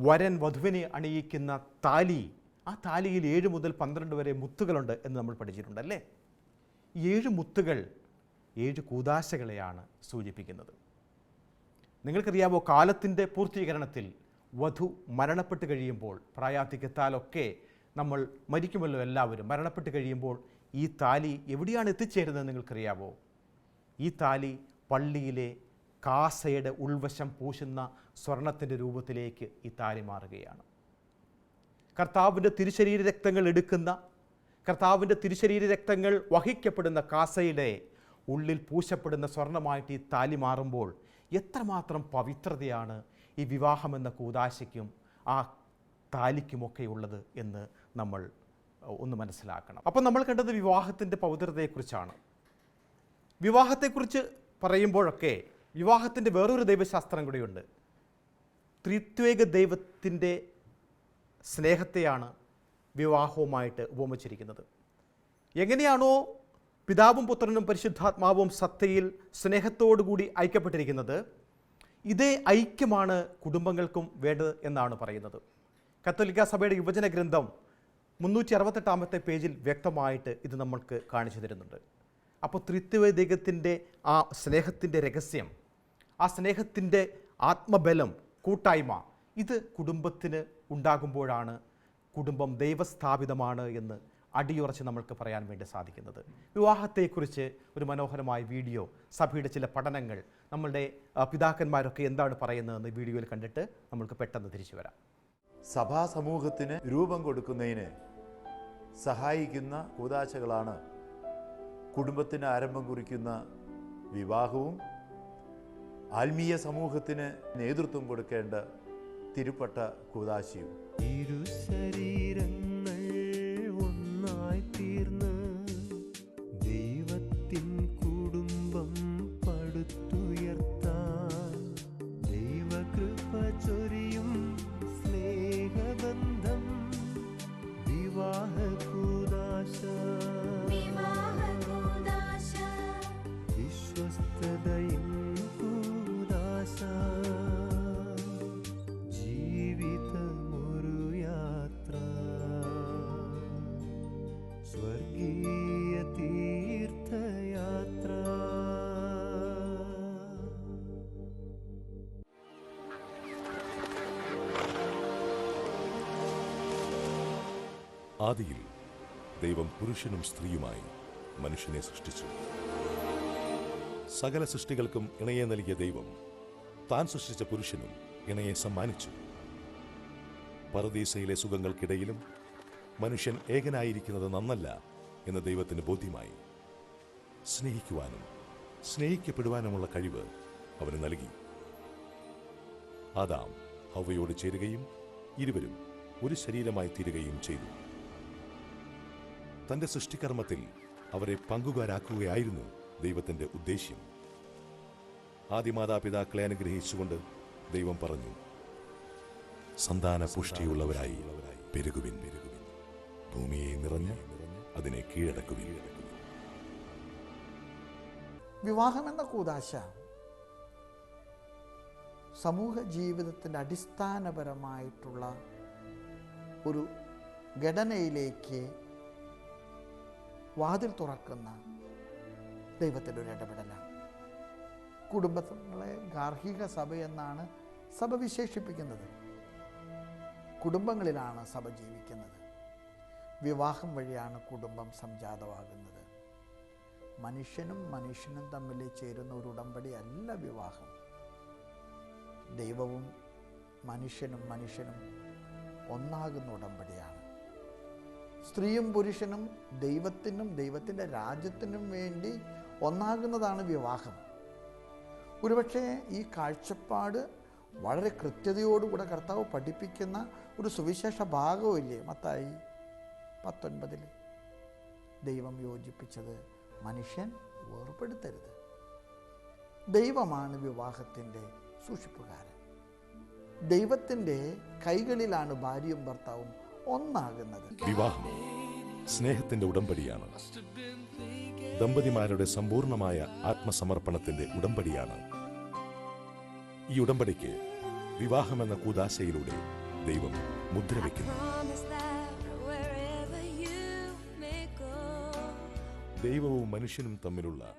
വരൻ വധുവിനെ അണിയിക്കുന്ന താലി ആ താലിയിൽ ഏഴ് മുതൽ പന്ത്രണ്ട് വരെ മുത്തുകളുണ്ട് എന്ന് നമ്മൾ പഠിച്ചിട്ടുണ്ട് അല്ലേ ഏഴ് മുത്തുകൾ ഏഴ് കൂതാശകളെയാണ് സൂചിപ്പിക്കുന്നത്. നിങ്ങൾക്കറിയാമോ കാലത്തിന്റെ പൂർത്തീകരണത്തിൽ വധു മരണപ്പെട്ട് കഴിയുമ്പോൾ പ്രായാധിക്യത്താലൊക്കെ നമ്മൾ മരിക്കുമല്ലോ എല്ലാവരും. മരണപ്പെട്ട് കഴിയുമ്പോൾ ഈ താലി എവിടെയാണ് എത്തിച്ചേരുന്നത് നിങ്ങൾക്കറിയാമോ ഈ താലി പള്ളിയിലെ കാസയുടെ ഉൾവശം പൂശുന്ന സ്വർണത്തിന്റെ രൂപത്തിലേക്ക് ഈ താലി മാറുകയാണ്. കർത്താവിന്റെ തിരുശരീര രക്തങ്ങൾ എടുക്കുന്ന കർത്താവിന്റെ തിരുശരീര രക്തങ്ങൾ വഹിക്കപ്പെടുന്ന കാസയുടെ ഉള്ളിൽ പൂശപ്പെടുന്ന സ്വർണമായിട്ട് ഈ താലി മാറുമ്പോൾ എത്രമാത്രം പവിത്രതയാണ് ഈ വിവാഹമെന്ന കൂതാശയ്ക്കും ആ താലിക്കുമൊക്കെ ഉള്ളത് എന്ന് നമ്മൾ ഒന്ന് മനസ്സിലാക്കണം. അപ്പം നമ്മൾ കണ്ടത് വിവാഹത്തിന്റെ പവിത്രതയെക്കുറിച്ചാണ്. വിവാഹത്തെക്കുറിച്ച് പറയുമ്പോഴൊക്കെ വിവാഹത്തിന്റെ വേറൊരു ദൈവശാസ്ത്രം കൂടിയുണ്ട്. ത്രിത്വേക ദൈവത്തിന്റെ സ്നേഹത്തെയാണ് വിവാഹവുമായിട്ട് ഉപമിച്ചിരിക്കുന്നത്. എങ്ങനെയാണോ പിതാവും പുത്രനും പരിശുദ്ധാത്മാവും സത്തയിൽ സ്നേഹത്തോടുകൂടി ഐക്യപ്പെട്ടിരിക്കുന്നത് ഇതേ ഐക്യമാണ് കുടുംബങ്ങൾക്കും വേണ്ടത് എന്നാണ് പറയുന്നത്. കത്തോലിക്ക സഭയുടെ യുവജന ഗ്രന്ഥം മുന്നൂറ്റി അറുപത്തെട്ടാമത്തെ പേജിൽ വ്യക്തമായിട്ട് ഇത് നമ്മൾക്ക് കാണിച്ചു തരുന്നുണ്ട്. അപ്പോൾ ത്രിത്വദൈവത്തിന്റെ ആ സ്നേഹത്തിന്റെ രഹസ്യം ആ സ്നേഹത്തിന്റെ ആത്മബലം കൂട്ടായ്മ ഇത് കുടുംബത്തിന് ഉണ്ടാകുമ്പോഴാണ് കുടുംബം ദൈവസ്ഥാപിതമാണ് എന്ന് അടിയുറച്ച് നമ്മൾക്ക് പറയാൻ വേണ്ടി സാധിക്കുന്നത്. വിവാഹത്തെക്കുറിച്ച് ഒരു മനോഹരമായ വീഡിയോ സഭയുടെ ചില പഠനങ്ങൾ നമ്മളുടെ പിതാക്കന്മാരൊക്കെ എന്താണ് പറയുന്നതെന്ന് വീഡിയോയിൽ കണ്ടിട്ട് നമ്മൾക്ക് പെട്ടെന്ന് തിരിച്ചു വരാം. സഭാ സമൂഹത്തിന് രൂപം കൊടുക്കുന്നതിന് സഹായിക്കുന്ന കൂതാശകളാണ് കുടുംബത്തിന് ആരംഭം കുറിക്കുന്ന വിവാഹവും ആത്മീയ സമൂഹത്തിന് നേതൃത്വം കൊടുക്കേണ്ട തിരുപ്പട്ട കൂതാശയും. ആദിയിൽ ദൈവം പുരുഷനും സ്ത്രീയുമായി മനുഷ്യനെ സൃഷ്ടിച്ചു. സകല സൃഷ്ടികൾക്കും ഇണയെ നൽകിയ ദൈവം താൻ സൃഷ്ടിച്ച പുരുഷനും ഇണയെ സമ്മാനിച്ചു. പരദീസയിലെ സുഖങ്ങൾക്കിടയിലും മനുഷ്യൻ ഏകനായിരിക്കുന്നത് നന്നല്ല എന്ന് ദൈവത്തിന് ബോധ്യമായി. സ്നേഹിക്കുവാനും സ്നേഹിക്കപ്പെടുവാനുമുള്ള കഴിവ് അവന് നൽകി. ആദാം ഹവയോട് ചേരുകയും ഇരുവരും ഒരു ശരീരമായി തീരുകയും ചെയ്തു. തന്റെ സൃഷ്ടികർമ്മത്തിൽ അവരെ പങ്കുകാരാക്കുകയായിരുന്നു ദൈവത്തിന്റെ ഉദ്ദേശ്യം. ആദിമാതാപിതാക്കളെ അനുഗ്രഹിച്ചുകൊണ്ട് ദൈവം പറഞ്ഞു സന്താന പുഷ്ടിയുള്ളവരായി പെരുകുവിൻ. പെരുകുവിൻ ഭൂമിയെ നിറഞ്ഞ് അതിനെ കീഴടക്കുവിൻ. വിവാഹം എന്ന കൂതാശ സമൂഹ ജീവിതത്തിന്റെ അടിസ്ഥാനപരമായിട്ടുള്ള ഒരു ഘടനയിലേക്ക് വാതിൽ തുറക്കുന്ന ദൈവത്തിന്റെ ഒരു ഇടപെടലാണ്. കുടുംബങ്ങളെ ഗാർഹിക സഭ എന്നാണ് സഭ വിശേഷിപ്പിക്കുന്നത്. കുടുംബങ്ങളിലാണ് സഭ ജീവിക്കുന്നത്. വിവാഹം വഴിയാണ് കുടുംബം സംജാതമാകുന്നത്. മനുഷ്യനും മനുഷ്യനും തമ്മിൽ ചേരുന്ന ഒരു ഉടമ്പടി അല്ല വിവാഹം. ദൈവവും മനുഷ്യനും മനുഷ്യനും ഒന്നാകുന്ന ഉടമ്പടിയാണ്. സ്ത്രീയും പുരുഷനും ദൈവത്തിനും ദൈവത്തിന്റെ രാജ്യത്തിനും വേണ്ടി ഒന്നാകുന്നതാണ് വിവാഹം. ഒരുപക്ഷെ ഈ കാഴ്ചപ്പാട് വളരെ കൃത്യതയോടുകൂടെ കർത്താവ് പഠിപ്പിക്കുന്ന ഒരു സുവിശേഷ ഭാഗമില്ലേ മത്തായി പത്തൊൻപതിൽ ദൈവം യോജിപ്പിച്ചത് മനുഷ്യൻ വേർപ്പെടുത്തരുത് ദൈവമാണ് വിവാഹത്തിന്റെ സൂക്ഷിപ്പുകാരൻ. ദൈവത്തിന്റെ കൈകളിലാണ് ഭാര്യയും ഭർത്താവും ഒന്നാകുന്നത്. വിവാഹം സ്നേഹത്തിന്റെ ഉടമ്പടിയാണ്. ദമ്പതിമാരുടെ സമ്പൂർണമായ ആത്മസമർപ്പണത്തിന്റെ ഉടമ്പടിയാണ്. ഈ ഉടമ്പടിക്ക് വിവാഹമെന്ന കൂതാശയിലൂടെ ദൈവം മുദ്ര വയ്ക്കുന്നു ദൈവവും മനുഷ്യനും തമ്മിലുള്ള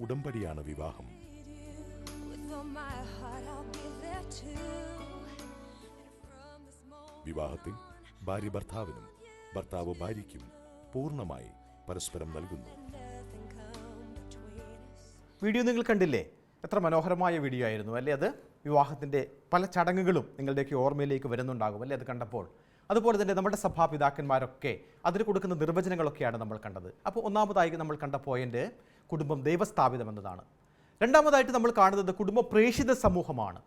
ഉടമ്പടിയാണ് വിവാഹം. വിവാഹത്തിൽ ഭാര്യ ഭർത്താവിനും ഭർത്താവ് ഭാര്യയ്ക്കും പൂർണമായി പരസ്പരം നൽകുന്നു. വീഡിയോ നിങ്ങൾ കണ്ടില്ലേ? എത്ര മനോഹരമായ വീഡിയോ ആയിരുന്നു അല്ലേ അത്? വിവാഹത്തിന്റെ പല ചടങ്ങുകളും നിങ്ങളുടെയൊക്കെ ഓർമ്മയിലേക്ക് വരുന്നുണ്ടാകും അല്ലേ അത് കണ്ടപ്പോൾ? അതുപോലെ തന്നെ നമ്മുടെ സഭാപിതാക്കന്മാരൊക്കെ അതിന് കൊടുക്കുന്ന നിർവചനങ്ങളൊക്കെയാണ് നമ്മൾ കണ്ടത്. അപ്പോൾ ഒന്നാമതായി നമ്മൾ കണ്ട പോയിന്റ് കുടുംബം ദൈവസ്ഥാപിതം എന്നതാണ്. രണ്ടാമതായിട്ട് നമ്മൾ കാണുന്നത് കുടുംബ പ്രേക്ഷിത സമൂഹമാണ്.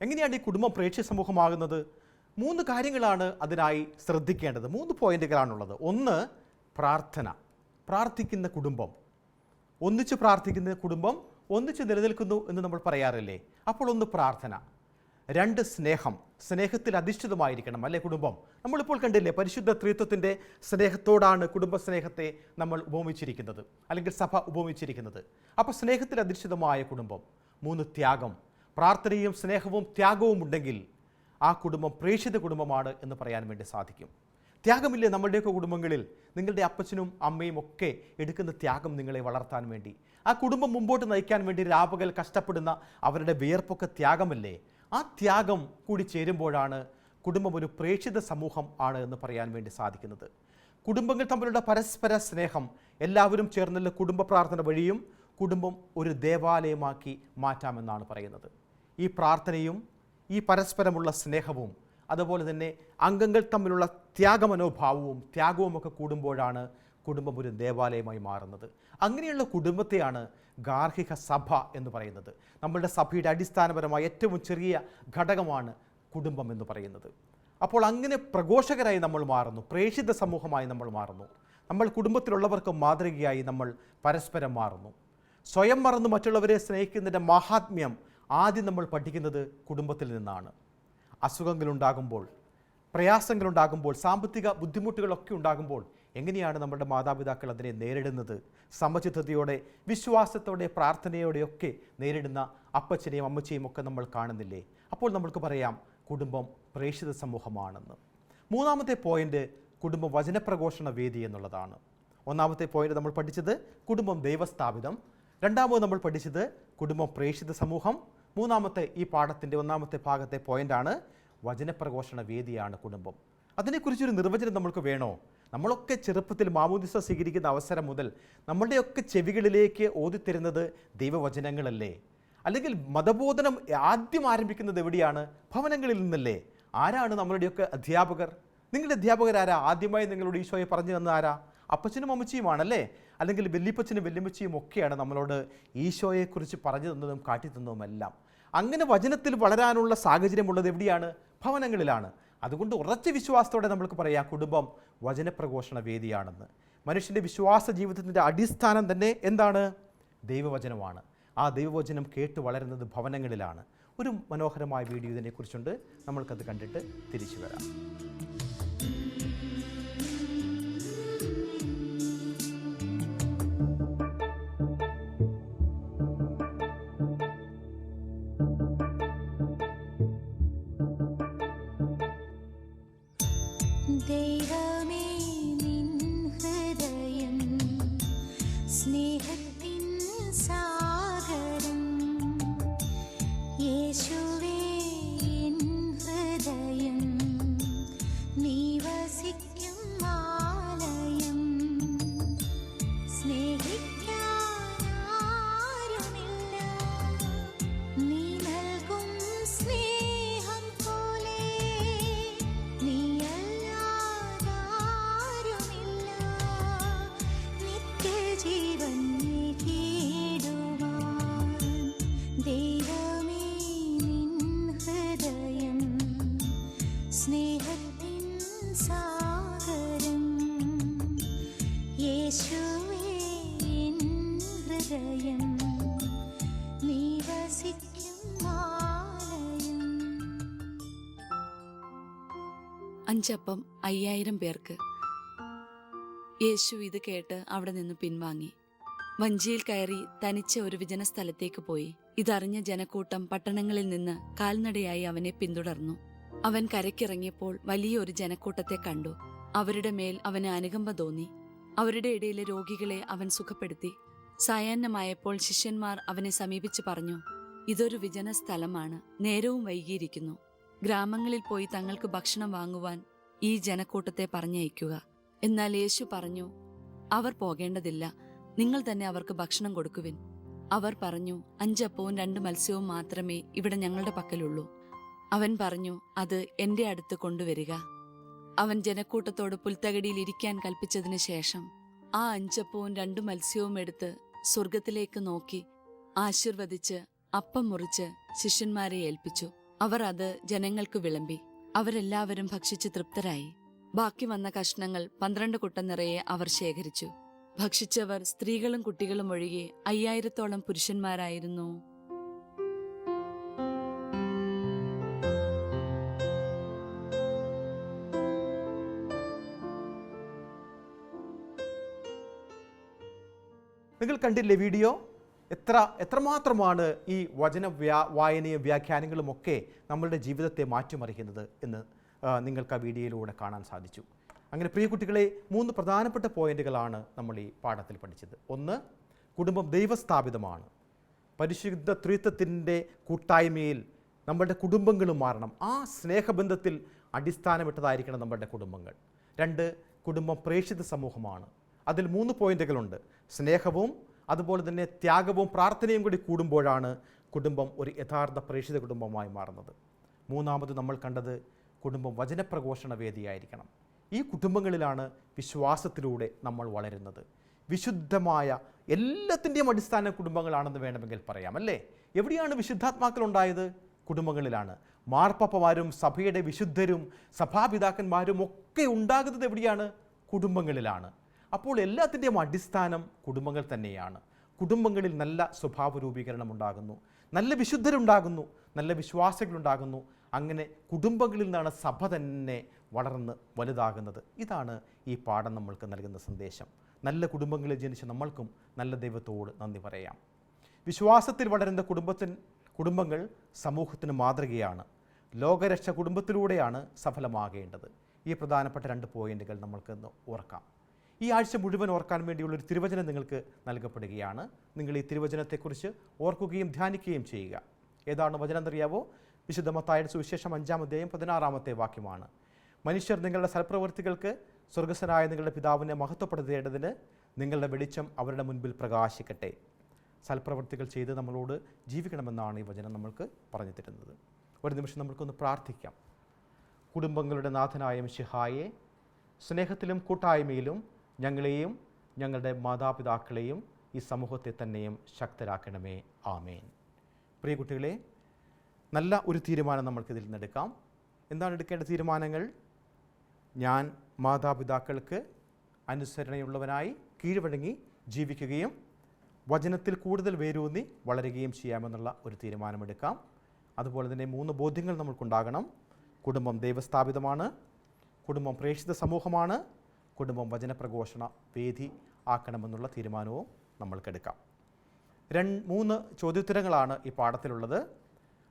എങ്ങനെയാണ് ഈ കുടുംബം പ്രേക്ഷിത സമൂഹമാകുന്നത്? മൂന്ന് കാര്യങ്ങളാണ് അതിനായി ശ്രദ്ധിക്കേണ്ടത്. മൂന്ന് പോയിന്റുകളാണുള്ളത്. ഒന്ന് പ്രാർത്ഥന. പ്രാർത്ഥിക്കുന്ന കുടുംബം. ഒന്നിച്ച് പ്രാർത്ഥിക്കുന്ന കുടുംബം ഒന്നിച്ച് നിലനിൽക്കുന്നു എന്ന് നമ്മൾ പറയാറില്ലേ? അപ്പോൾ ഒന്ന് പ്രാർത്ഥന. രണ്ട് സ്നേഹം. സ്നേഹത്തിൽ അധിഷ്ഠിതമായിരിക്കണം അല്ലേ കുടുംബം? നമ്മളിപ്പോൾ കണ്ടില്ലേ പരിശുദ്ധ ത്രിത്വത്തിന്റെ സ്നേഹത്തോടാണ് കുടുംബ സ്നേഹത്തെ നമ്മൾ ഉപമിച്ചിരിക്കുന്നത് അല്ലെങ്കിൽ സഭ ഉപമിച്ചിരിക്കുന്നത്. അപ്പോൾ സ്നേഹത്തിൽ അധിഷ്ഠിതമായ കുടുംബം. മൂന്ന് ത്യാഗം. പ്രാർത്ഥനയും സ്നേഹവും ത്യാഗവും ഉണ്ടെങ്കിൽ ആ കുടുംബം പ്രേക്ഷിത കുടുംബമാണ് എന്ന് പറയാൻ വേണ്ടി സാധിക്കും. ത്യാഗമില്ലേ നമ്മളുടെയൊക്കെ കുടുംബങ്ങളിൽ? നിങ്ങളുടെ അപ്പച്ചനും അമ്മയും ഒക്കെ എടുക്കുന്ന ത്യാഗം നിങ്ങളെ വളർത്താൻ വേണ്ടി. ആ കുടുംബം മുമ്പോട്ട് നയിക്കാൻ വേണ്ടി രാപകൽ കഷ്ടപ്പെടുന്ന അവരുടെ വിയർപ്പൊക്കെ ത്യാഗമല്ലേ? ആ ത്യാഗം കൂടി ചേരുമ്പോഴാണ് കുടുംബം ഒരു പ്രേക്ഷിത സമൂഹം ആണ് എന്ന് പറയാൻ വേണ്ടി സാധിക്കുന്നത്. കുടുംബങ്ങൾ തമ്മിലുള്ള പരസ്പര സ്നേഹം എല്ലാവരും ചേർന്നുള്ള കുടുംബ പ്രാർത്ഥന വഴിയും കുടുംബം ഒരു ദേവാലയമാക്കി മാറ്റാമെന്നാണ് പറയുന്നത്. ഈ പ്രാർത്ഥനയും ഈ പരസ്പരമുള്ള സ്നേഹവും അതുപോലെ തന്നെ അംഗങ്ങൾ തമ്മിലുള്ള ത്യാഗമനോഭാവവും ത്യാഗവും ഒക്കെ കൂടുമ്പോഴാണ് കുടുംബം ഒരു ദേവാലയമായി മാറുന്നത്. അങ്ങനെയുള്ള കുടുംബത്തെയാണ് ഗാർഹിക സഭ എന്ന് പറയുന്നത്. നമ്മളുടെ സഭയുടെ അടിസ്ഥാനപരമായ ഏറ്റവും ചെറിയ ഘടകമാണ് കുടുംബം എന്ന് പറയുന്നത്. അപ്പോൾ അങ്ങനെ പ്രഘോഷകരായി നമ്മൾ മാറുന്നു പ്രേക്ഷിത സമൂഹമായി നമ്മൾ മാറുന്നു. നമ്മൾ കുടുംബത്തിലുള്ളവർക്ക് മാതൃകയായി നമ്മൾ പരസ്പരം മാറുന്നു. സ്വയം മറന്നു മറ്റുള്ളവരെ സ്നേഹിക്കുന്നതിന്റെ മഹാത്മ്യം ആദ്യം നമ്മൾ പഠിക്കുന്നത് കുടുംബത്തിൽ നിന്നാണ്. അസുഖങ്ങളുണ്ടാകുമ്പോൾ പ്രയാസങ്ങളുണ്ടാകുമ്പോൾ സാമ്പത്തിക ബുദ്ധിമുട്ടുകളൊക്കെ ഉണ്ടാകുമ്പോൾ എങ്ങനെയാണ് നമ്മുടെ മാതാപിതാക്കൾ അതിനെ നേരിടുന്നത്? സമചിത്തതയോടെ വിശ്വാസത്തോടെ പ്രാർത്ഥനയോടെയൊക്കെ നേരിടുന്ന അപ്പച്ചനെയും അമ്മച്ചയും ഒക്കെ നമ്മൾ കാണുന്നില്ലേ? അപ്പോൾ നമ്മൾക്ക് പറയാം കുടുംബം പ്രേക്ഷിത സമൂഹമാണെന്ന്. മൂന്നാമത്തെ പോയിന്റ് കുടുംബം വചനപ്രഘോഷണ വേദി എന്നുള്ളതാണ്. ഒന്നാമത്തെ പോയിന്റ് നമ്മൾ പഠിച്ചത് കുടുംബം ദൈവസ്ഥാപിതം. രണ്ടാമത് നമ്മൾ പഠിച്ചത് കുടുംബം പ്രേക്ഷിത സമൂഹം. മൂന്നാമത്തെ ഈ പാഠത്തിന്റെ ഒന്നാമത്തെ ഭാഗത്തെ പോയിന്റാണ് വചനപ്രഘോഷണ വേദിയാണ് കുടുംബം. അതിനെക്കുറിച്ചൊരു നിർവചനം നമ്മൾക്ക് വേണോ? നമ്മളൊക്കെ ചെറുപ്പത്തിൽ മാമോദിസ സ്വീകരിക്കുന്ന അവസരം മുതൽ നമ്മളുടെയൊക്കെ ചെവികളിലേക്ക് ഓതിത്തരുന്നത് ദൈവവചനങ്ങളല്ലേ? അല്ലെങ്കിൽ മതബോധനം ആദ്യം ആരംഭിക്കുന്നത് എവിടെയാണ്? ഭവനങ്ങളിൽ നിന്നല്ലേ? ആരാണ് നമ്മളുടെയൊക്കെ അധ്യാപകർ? നിങ്ങളുടെ അധ്യാപകരാരാ? ആദ്യമായി നിങ്ങളുടെ ഈശോയെ പറഞ്ഞു തന്ന ആരാ അപ്പച്ചനും അമ്മച്ചിയുമാണല്ലേ? അല്ലെങ്കിൽ വല്യപ്പച്ചനും വല്യമ്മച്ചിയും ഒക്കെയാണ് നമ്മളോട് ഈശോയെക്കുറിച്ച് പറഞ്ഞു തന്നതും കാട്ടി തന്നതുമെല്ലാം അങ്ങനെ വചനത്തിൽ വളരാനുള്ള സാഹചര്യമുള്ളത് എവിടെയാണ്? ഭവനങ്ങളിലാണ്. അതുകൊണ്ട് ഉറച്ച വിശ്വാസത്തോടെ നമ്മൾക്ക് പറയാം കുടുംബം വചനപ്രഘോഷണ വേദിയാണെന്ന്. മനുഷ്യന്റെ വിശ്വാസ ജീവിതത്തിന്റെ അടിസ്ഥാനം തന്നെ എന്താണ്? ദൈവവചനമാണ്. ആ ദൈവവചനം കേട്ട് വളരുന്നത് ഭവനങ്ങളിലാണ്. ഒരു മനോഹരമായ വീഡിയോ ഇതിനെക്കുറിച്ചുണ്ട്. നമ്മൾക്കത് കണ്ടിട്ട് തിരിച്ചു വരാം. അഞ്ചപ്പം അയ്യായിരം പേർക്ക്. യേശു ഇത് കേട്ട് അവിടെ നിന്ന് പിൻവാങ്ങി. വഞ്ചിയിൽ കയറി തനിച്ച ഒരു വിജന സ്ഥലത്തേക്ക് പോയി. ഇതറിഞ്ഞ ജനക്കൂട്ടം പട്ടണങ്ങളിൽ നിന്ന് കാൽനടയായി അവനെ പിന്തുടർന്നു. അവൻ കരയ്ക്കിറങ്ങിയപ്പോൾ വലിയൊരു ജനക്കൂട്ടത്തെ കണ്ടു. അവരുടെ മേൽ അവന് അനുകമ്പ തോന്നി. അവരുടെ ഇടയിലെ രോഗികളെ അവൻ സുഖപ്പെടുത്തി. സായാഹ്നമായപ്പോൾ ശിഷ്യന്മാർ അവനെ സമീപിച്ചു പറഞ്ഞു ഇതൊരു വിജന സ്ഥലമാണ് നേരവും വൈകിയിരിക്കുന്നു. ഗ്രാമങ്ങളിൽ പോയി തങ്ങൾക്ക് ഭക്ഷണം വാങ്ങുവാൻ ഈ ജനക്കൂട്ടത്തെ പറഞ്ഞയക്കുക. എന്നാൽ യേശു പറഞ്ഞു അവർ പോകേണ്ടതില്ല. നിങ്ങൾ തന്നെ അവർക്ക് ഭക്ഷണം കൊടുക്കുവിൻ. അവർ പറഞ്ഞു അഞ്ചപ്പവും രണ്ട് മത്സ്യവും മാത്രമേ ഇവിടെ ഞങ്ങളുടെ പക്കലുള്ളൂ. അവൻ പറഞ്ഞു അത് എന്റെ അടുത്ത് കൊണ്ടുവരിക. അവൻ ജനക്കൂട്ടത്തോട് പുൽത്തകടിയിൽ ഇരിക്കാൻ കൽപ്പിച്ചതിനു ശേഷം ആ അഞ്ചപ്പവും രണ്ടു മത്സ്യവും എടുത്ത് സ്വർഗത്തിലേക്ക് നോക്കി ആശീർവദിച്ച് അപ്പം മുറിച്ച് ശിഷ്യന്മാരെ ഏൽപ്പിച്ചു. അവർ അത് ജനങ്ങൾക്ക് വിളമ്പി. അവരെല്ലാവരും ഭക്ഷിച്ച് തൃപ്തരായി. ബാക്കി വന്ന കഷ്ണങ്ങൾ പന്ത്രണ്ട് കുട്ട നിറയെ അവർ ശേഖരിച്ചു. ഭക്ഷിച്ചവർ സ്ത്രീകളും കുട്ടികളും ഒഴികെ അയ്യായിരത്തോളം പുരുഷന്മാരായിരുന്നു. നിങ്ങൾ കണ്ടില്ലേ വീഡിയോ? എത്ര എത്രമാത്രമാണ് ഈ വചന വ്യാ വായനയും വ്യാഖ്യാനങ്ങളും ഒക്കെ നമ്മളുടെ ജീവിതത്തെ മാറ്റിമറിക്കുന്നത് എന്ന് നിങ്ങൾക്ക് ആ വീഡിയോയിലൂടെ കാണാൻ സാധിച്ചു. അങ്ങനെ പ്രിയ കുട്ടികളെ മൂന്ന് പ്രധാനപ്പെട്ട പോയിന്റുകളാണ് നമ്മൾ ഈ പാഠത്തിൽ പഠിച്ചത്. ഒന്ന് കുടുംബം ദൈവസ്ഥാപിതമാണ്. പരിശുദ്ധ ത്രിത്വത്തിന്റെ കൂട്ടായ്മയിൽ നമ്മളുടെ കുടുംബങ്ങളും മാറണം. ആ സ്നേഹബന്ധത്തിൽ അടിസ്ഥാനമിട്ടതായിരിക്കണം നമ്മളുടെ കുടുംബങ്ങൾ. രണ്ട് കുടുംബം പ്രേക്ഷിത സമൂഹമാണ്. അതിൽ മൂന്ന് പോയിന്റുകളുണ്ട്. സ്നേഹവും അതുപോലെ തന്നെ ത്യാഗവും പ്രാർത്ഥനയും കൂടി കൂടുമ്പോഴാണ് കുടുംബം ഒരു യഥാർത്ഥ പ്രേക്ഷിത കുടുംബമായി മാറുന്നത്. മൂന്നാമത് നമ്മൾ കണ്ടത് കുടുംബം വചനപ്രഘോഷണ വേദിയായിരിക്കണം. ഈ കുടുംബങ്ങളിലാണ് വിശ്വാസത്തിലൂടെ നമ്മൾ വളരുന്നത്. വിശുദ്ധമായ എല്ലാത്തിന്റെയും അടിസ്ഥാന കുടുംബങ്ങളാണെന്ന് വേണമെങ്കിൽ പറയാം അല്ലേ? എവിടെയാണ് വിശുദ്ധാത്മാക്കൾ ഉണ്ടായത്? കുടുംബങ്ങളിലാണ്. മാർപ്പപ്പമാരും സഭയുടെ വിശുദ്ധരും സഭാപിതാക്കന്മാരും ഒക്കെ ഉണ്ടാകുന്നത് എവിടെയാണ്? കുടുംബങ്ങളിലാണ്. അപ്പോൾ എല്ലാത്തിന്റെയും അടിസ്ഥാനം കുടുംബങ്ങൾ തന്നെയാണ്. കുടുംബങ്ങളിൽ നല്ല സ്വഭാവ രൂപീകരണം ഉണ്ടാകുന്നു നല്ല വിശുദ്ധരുണ്ടാകുന്നു. നല്ല വിശ്വാസികളുണ്ടാകുന്നു. അങ്ങനെ കുടുംബങ്ങളിൽ നിന്നാണ് സഭ തന്നെ വളർന്ന് വലുതാകുന്നത്. ഇതാണ് ഈ പാഠം നമ്മൾക്ക് നൽകുന്ന സന്ദേശം. നല്ല കുടുംബങ്ങളിൽ ജനിച്ച നമ്മൾക്കും നല്ല ദൈവത്തോട് നന്ദി പറയാം. വിശ്വാസത്തിൽ വളരുന്ന കുടുംബത്തിന് കുടുംബങ്ങൾ സമൂഹത്തിന് മാതൃകയാണ്. ലോകരക്ഷ കുടുംബത്തിലൂടെയാണ് സഫലമാകേണ്ടത്. ഈ പ്രധാനപ്പെട്ട രണ്ട് പോയിന്റുകൾ നമ്മൾക്ക് ഓർക്കാം ഈ ആഴ്ച മുഴുവൻ ഓർക്കാൻ വേണ്ടിയുള്ള ഒരു തിരുവചനം നിങ്ങൾക്ക് നൽകപ്പെടുകയാണ്. നിങ്ങൾ ഈ തിരുവചനത്തെക്കുറിച്ച് ഓർക്കുകയും ധ്യാനിക്കുകയും ചെയ്യുക. ഏതാണ് വചനം എന്നറിയാവോ? വിശുദ്ധ മത്തായുടെ സുവിശേഷം അഞ്ചാം അധ്യായം പതിനാറാമത്തെ വാക്യമാണ്. മനുഷ്യർ നിങ്ങളുടെ സൽപ്രവൃത്തികൾക്ക് സ്വർഗസ്വനായ നിങ്ങളുടെ പിതാവിനെ മഹത്വപ്പെടുത്തേണ്ടതിന് നിങ്ങളുടെ വെളിച്ചം അവരുടെ മുൻപിൽ പ്രകാശിക്കട്ടെ. സൽപ്രവൃത്തികൾ ചെയ്ത് നമ്മളോട് ജീവിക്കണമെന്നാണ് ഈ വചനം നമ്മൾക്ക് പറഞ്ഞു തരുന്നത്. ഒരു നിമിഷം നമ്മൾക്കൊന്ന് പ്രാർത്ഥിക്കാം. കുടുംബങ്ങളുടെ നാഥനായ ശിഹായെ സ്നേഹത്തിലും കൂട്ടായ്മയിലും ഞങ്ങളെയും ഞങ്ങളുടെ മാതാപിതാക്കളെയും ഈ സമൂഹത്തെ തന്നെയും ശക്തരാക്കണമേ. ആമേൻ. പ്രിയ കുട്ടികളെ നല്ല ഒരു തീരുമാനം നമ്മൾക്കിതിൽ നിന്നെടുക്കാം എന്താണ് എടുക്കേണ്ട തീരുമാനങ്ങൾ? ഞാൻ മാതാപിതാക്കൾക്ക് അനുസരണയുള്ളവനായി കീഴ്വഴങ്ങി ജീവിക്കുകയും വചനത്തിൽ കൂടുതൽ വേരൂന്നി വളരുകയും ചെയ്യാമെന്നുള്ള ഒരു തീരുമാനമെടുക്കാം അതുപോലെ തന്നെ മൂന്ന് ബോധ്യങ്ങൾ നമ്മൾക്കുണ്ടാകണം. കുടുംബം ദൈവസ്ഥാപിതമാണ്. കുടുംബം പ്രേക്ഷിത സമൂഹമാണ്. കുടുംബം വചനപ്രഘോഷണ വേദി ആക്കണമെന്നുള്ള തീരുമാനവും നമ്മൾക്കെടുക്കാം. രണ്ട് മൂന്ന് ചോദ്യോത്തരങ്ങളാണ് ഈ പാഠത്തിലുള്ളത്.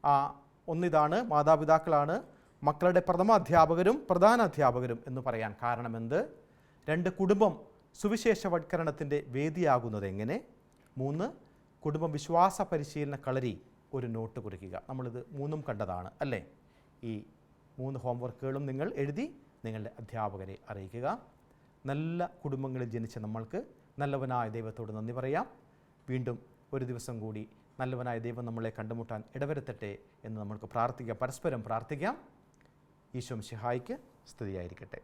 ആ ഒന്നിതാണ് മാതാപിതാക്കളാണ് മക്കളുടെ പ്രഥമ അധ്യാപകരും പ്രധാന അധ്യാപകരും എന്ന് പറയാൻ കാരണമെന്ത്? രണ്ട് കുടുംബം സുവിശേഷവത്കരണത്തിന്റെ വേദിയാകുന്നത് എങ്ങനെ? മൂന്ന് കുടുംബ വിശ്വാസ പരിശീലന കളരി ഒരു നോട്ട് കുറിക്കുക. നമ്മളിത് മൂന്നും കണ്ടതാണ് അല്ലേ? ഈ മൂന്ന് ഹോംവർക്കുകളും നിങ്ങൾ എഴുതി നിങ്ങളുടെ അധ്യാപകരെ അറിയിക്കുക. നല്ല കുടുംബങ്ങളിൽ ജനിച്ച നമ്മൾക്ക് നല്ലവനായ ദൈവത്തോട് നന്ദി പറയാം. വീണ്ടും ഒരു ദിവസം കൂടി നല്ലവനായ ദൈവം നമ്മളെ കണ്ടുമുട്ടാൻ ഇടവരുത്തട്ടെ എന്ന് നമ്മൾക്ക് പ്രാർത്ഥിക്കാം. പരസ്പരം പ്രാർത്ഥിക്കാം. ഈശോം ശിഹായിക്ക് സ്തുതിയായിരിക്കട്ടെ.